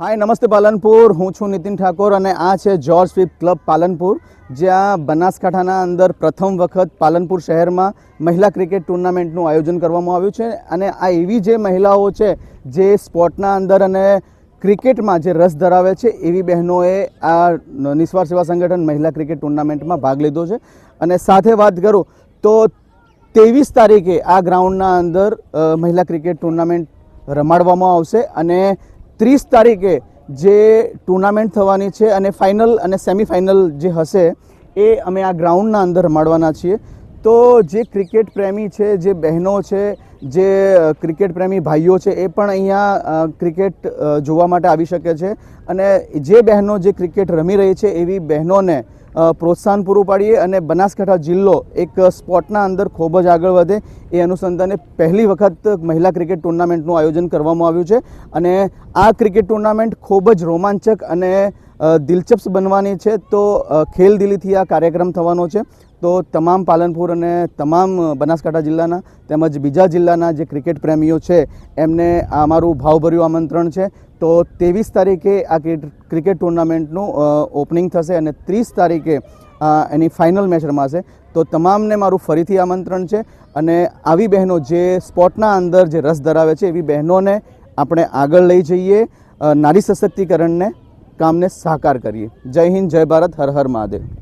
હાય, નમસ્તે પાલનપુર. હું છું નીતિન ઠાકોર અને આ છે જોર્જ ફિપ ક્લબ પાલનપુર, જ્યાં બનાસકાંઠાના અંદર પ્રથમ વખત પાલનપુર શહેરમાં મહિલા ક્રિકેટ ટુર્નામેન્ટનું આયોજન કરવામાં આવ્યું છે. અને આ એવી જે મહિલાઓ છે, જે સ્પોર્ટના અંદર અને ક્રિકેટમાં જે રસ ધરાવે છે, એવી બહેનોએ આ નિસ્વાર સેવા સંગઠન મહિલા ક્રિકેટ ટુર્નામેન્ટમાં ભાગ લીધો છે. અને સાથે વાત કરું તો ત્રેવીસ તારીખે આ ગ્રાઉન્ડના અંદર મહિલા ક્રિકેટ ટુર્નામેન્ટ રમાડવામાં આવશે. અને ત્રીસ તારીખે જે ટુર્નામેન્ટ થવાની છે અને ફાઇનલ અને સેમિફાઇનલ જે હશે, એ અમે આ ગ્રાઉન્ડના અંદર રમાડવાના છીએ. તો જે ક્રિકેટ પ્રેમી છે, જે બહેનો છે, જે ક્રિકેટ પ્રેમી ભાઈઓ છે, એ પણ અહીંયા ક્રિકેટ જોવા માટે આવી શકે છે. અને જે બહેનો જે ક્રિકેટ રમી રહી છે, એવી બહેનોને પ્રોત્સાહન પૂરું પાડીએ અને બનાસકાંઠા જિલ્લો એક સ્પોર્ટના અંદર ખૂબ જ આગળ વધે એ અનુસંધાને પહેલી વખત મહિલા ક્રિકેટ ટુર્નામેન્ટનું આયોજન કરવામાં આવ્યું છે. અને આ ક્રિકેટ ટુર્નામેન્ટ ખૂબ જ રોમાંચક અને દિલચસ્પ બનવાની છે તો ખેલ દિલ્હીથી આ કાર્યક્રમ થવાનો છે. તો તમામ પાલનપુર અને તમામ બનાસકાંઠા જિલ્લાના તેમજ બીજા જિલ્લાના જે ક્રિકેટ પ્રેમીઓ છે, એમને આ અમારું ભાવભર્યું આમંત્રણ છે. તો ત્રેવીસ તારીખે આ ક્રિકેટ ટુર્નામેન્ટનું ઓપનિંગ થશે અને ત્રીસ તારીખે એની ફાઇનલ મેચ રમાશે તો તમામને મારું ફરીથી આમંત્રણ છે અને આવી બહેનો જે સ્પોર્ટના અંદર જે રસ ધરાવે છે, એવી બહેનોને આપણે આગળ લઈ જઈએ નારી સશક્તિકરણને કામને સાકાર કરીએ. જય હિન્દ જય ભારત હર હર મહાદેવ.